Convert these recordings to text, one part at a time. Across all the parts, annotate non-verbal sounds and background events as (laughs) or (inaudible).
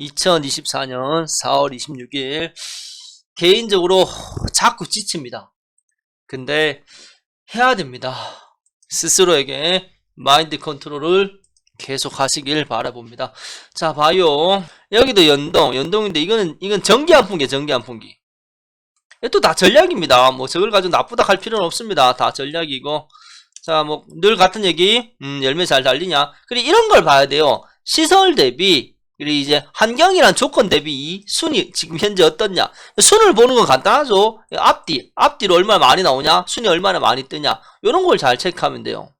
2024년 4월 26일 개인적으로 자꾸 지칩니다. 근데 해야 됩니다. 스스로에게 마인드 컨트롤을 계속 하시길 바라봅니다. 자, 봐요. 여기도 연동, 연동인데 이거는 이건 전기 한 풍기, 전기 한 풍기. 또 다 전략입니다. 뭐 저걸 가지고 나쁘다 할 필요는 없습니다. 다 전략이고. 자, 뭐 늘 같은 얘기. 음, 열매 잘 달리냐? 그리고 이런 걸 봐야 돼요. 시설 대비 이제 환경이란 조건 대비 이 순위 지금 현재 어떻냐? 순을 보는 건 간단하죠. 앞뒤, 앞뒤로 얼마나 많이 나오냐? 순위 얼마나 많이 뜨냐? 이런 걸 잘 체크하면 돼요.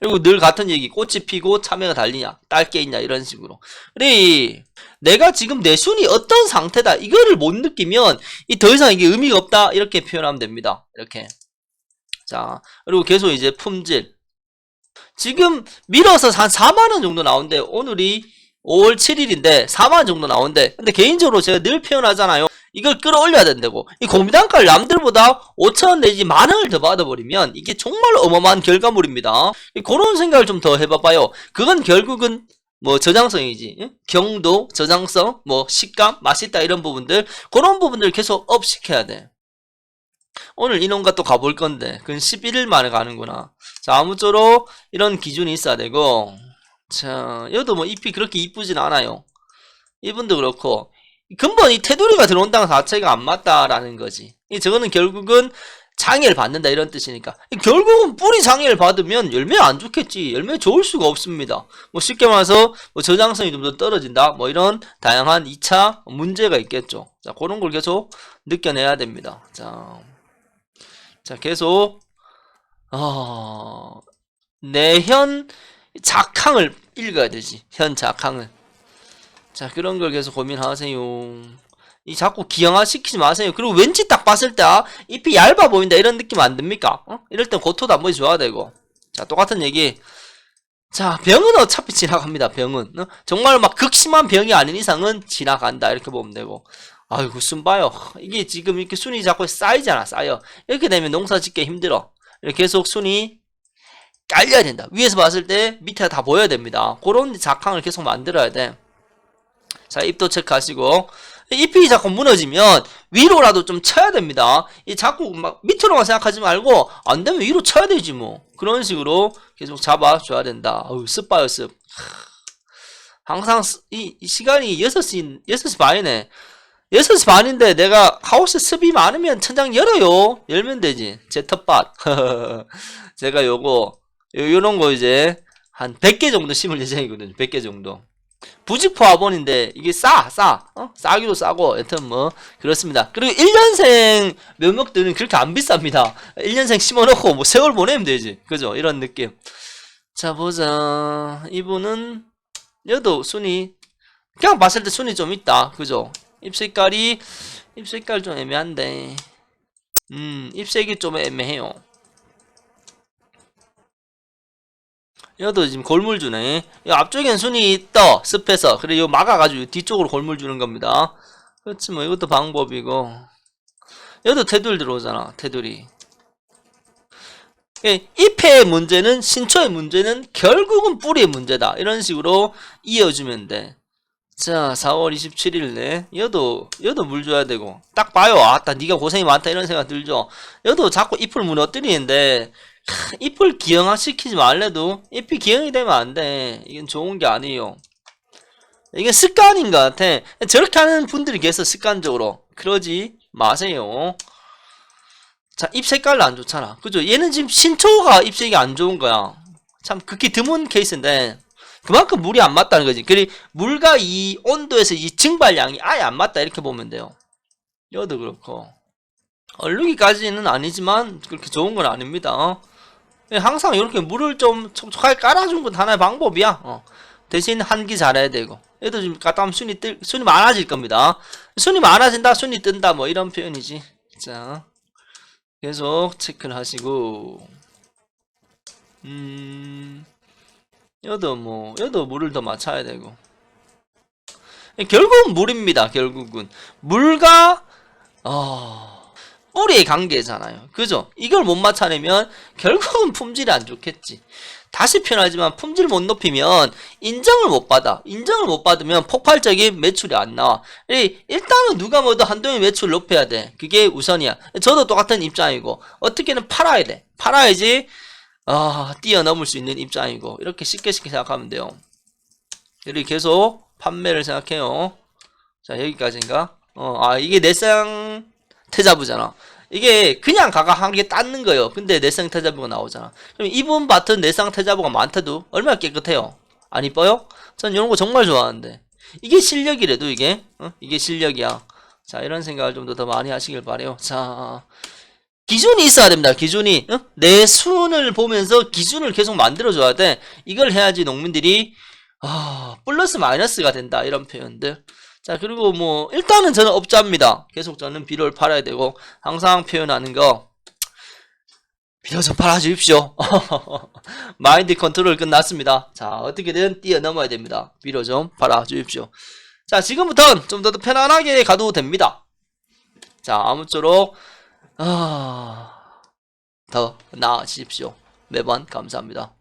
그리고 늘 같은 얘기, 꽃이 피고 참외가 달리냐, 딸게 있냐 이런 식으로. 그래, 내가 지금 내 순위 어떤 상태다 이거를 못 느끼면 이 더 이상 이게 의미가 없다 이렇게 표현하면 됩니다. 이렇게. 자, 그리고 계속 이제 품질. 지금 밀어서 한 4만 원 정도 나오는데 오늘이 5월 7일인데 4만 정도 나오는데 근데 개인적으로 제가 늘 표현하잖아요. 이걸 끌어올려야 된다고. 이 공비단가를 남들보다 5천원 내지 만 원을 더 받아버리면 이게 정말 어마어마한 결과물입니다. 그런 생각을 좀 더 해봐봐요. 그건 결국은 뭐 저장성이지. 응? 경도, 저장성, 뭐 식감, 맛있다 이런 부분들 그런 부분들 계속 업 시켜야 돼. 오늘 인원가 또 가볼 건데 그건 11일 만에 가는구나. 자 아무쪼록 이런 기준이 있어야 되고 자, 여도 뭐 잎이 그렇게 이쁘진 않아요. 이분도 그렇고 근본 이 테두리가 들어온다는 자체가 안 맞다라는 거지. 이 저거는 결국은 장애를 받는다 이런 뜻이니까 이 결국은 뿌리 장애를 받으면 열매 안 좋겠지. 열매 좋을 수가 없습니다. 뭐 쉽게 말해서 뭐 저장성이 좀 더 떨어진다. 뭐 이런 다양한 2차 문제가 있겠죠. 자, 그런 걸 계속 느껴내야 됩니다. 자, 자 계속 어, 내현 작항을 읽어야 되지. 현 작항을. 자, 그런 걸 계속 고민하세요. 이 자꾸 기형화 시키지 마세요. 그리고 왠지 딱 봤을 때, 아, 잎이 얇아 보인다. 이런 느낌 안 듭니까? 어? 이럴 땐 고토도 한번 줘야 되고. 자, 똑같은 얘기. 자, 병은 어차피 지나갑니다. 병은. 어? 정말 막 극심한 병이 아닌 이상은 지나간다. 이렇게 보면 되고. 아이고, 순 봐요. 이게 지금 이렇게 순이 자꾸 쌓이잖아. 쌓여. 이렇게 되면 농사 짓기 힘들어. 이렇게 계속 순이 깔려야 된다. 위에서 봤을 때 밑에 다 보여야 됩니다. 그런 작황을 계속 만들어야 돼. 자, 입도 체크하시고. 잎이 자꾸 무너지면 위로라도 좀 쳐야 됩니다. 이 자꾸 막 밑으로만 생각하지 말고 안 되면 위로 쳐야 되지 뭐. 그런 식으로 계속 잡아줘야 된다. 어우, 습 봐요, 습. 항상 스- 이, 이 시간이 6시, 6시 반이네. 6시 반인데 내가 하우스 습이 많으면 천장 열어요. 열면 되지. 제 텃밭. (laughs) 제가 요거 요, 요런 거 이제 한 100개 정도 심을 예정이거든요. 100개 정도. 부직포 화분인데 이게 싸, 싸. 어? 싸기도 싸고 여튼 뭐 그렇습니다. 그리고 1년생 면목들은 그렇게 안 비쌉니다. 1년생 심어 놓고 뭐 세월 보내면 되지. 그죠? 이런 느낌. 자 보자. 이분은 얘도 순이 그냥 봤을 때 순이 좀 있다. 그죠? 잎 색깔이 잎 색깔 좀 애매한데 음 잎색이 좀 애매해요. 얘도 지금 골물 주네. 이 앞쪽엔 순이 떠 습해서 그래 요 막아가지고 뒤쪽으로 골물 주는 겁니다. 그렇지 뭐 이것도 방법이고. 얘도 테두리 들어오잖아 테두리. 예, 잎의 문제는 신초의 문제는 결국은 뿌리의 문제다. 이런 식으로 이어주면 돼. 자, 4월 27일에 여도 여도 물 줘야 되고 딱 봐요. 아따 네가 고생이 많다 이런 생각 들죠. 여도 자꾸 잎을 무너뜨리는데 하, 잎을 기형화 시키지 말래도 잎이 기형이 되면 안 돼. 이건 좋은 게 아니에요. 이게 습관인 것 같아. 저렇게 하는 분들이 계속 습관적으로 그러지 마세요. 자, 잎 색깔도 안 좋잖아. 그죠? 얘는 지금 신초가 잎색이 안 좋은 거야. 참 극히 드문 케이스인데 그만큼 물이 안 맞다는 거지. 그리 물과 이 온도에서 이 증발량이 아예 안 맞다 이렇게 보면 돼요. 여도 그렇고 얼룩이까지는 아니지만 그렇게 좋은 건 아닙니다. 어? 항상 이렇게 물을 좀 촉촉하게 깔아준 건 하나의 방법이야. 어. 대신 한기 잘해야 되고. 얘도 지금 갔다 오면 순이 뜰, 순이 많아질 겁니다. 순이 많아진다, 순이 뜬다, 뭐 이런 표현이지. 자, 계속 체크를 하시고, 음, 여도 뭐, 여도 물을 더 맞춰야 되고. 결국은 물입니다, 결국은. 물과, 어, 뿌리의 관계잖아요. 그죠? 이걸 못 맞춰내면 결국은 품질이 안 좋겠지. 다시 표현하지만 품질 못 높이면 인정을 못 받아. 인정을 못 받으면 폭발적인 매출이 안 나와. 이- 일단은 누가 뭐든 한동의 매출 높여야 돼. 그게 우선이야. 저도 똑같은 입장이고 어떻게는 팔아야 돼. 팔아야지 아, 뛰어넘을 수 있는 입장이고 이렇게 쉽게 쉽게 생각하면 돼요. 이렇게 계속 판매를 생각해요. 자 여기까지인가? 어, 아 이게 내상 태자부잖아. 이게 그냥 가가하게 땄는 거예요. 근데 내상 태자부가 나오잖아. 그럼 이분 밭은 내상 태자부가 많다도 얼마나 깨끗해요. 안 이뻐요? 전 이런 거 정말 좋아하는데 이게 실력이래도 이게 어? 이게 실력이야. 자 이런 생각을 좀더더 많이 하시길 바래요. 자 기준이 있어야 됩니다. 기준이 어? 내 수준을 보면서 기준을 계속 만들어줘야 돼. 이걸 해야지 농민들이 아 플러스 마이너스가 된다 이런 표현들. 자 그리고 뭐 일단은 저는 업자입니다. 계속 저는 비료를 팔아야 되고 항상 표현하는 거 비료 좀 팔아주십시오. (laughs) 마인드 컨트롤 끝났습니다. 자 어떻게든 뛰어넘어야 됩니다. 비료 좀 팔아주십시오. 자 지금부터는 좀 더 편안하게 가도 됩니다. 자 아무쪼록 아, 더 나아지십시오. 매번 감사합니다.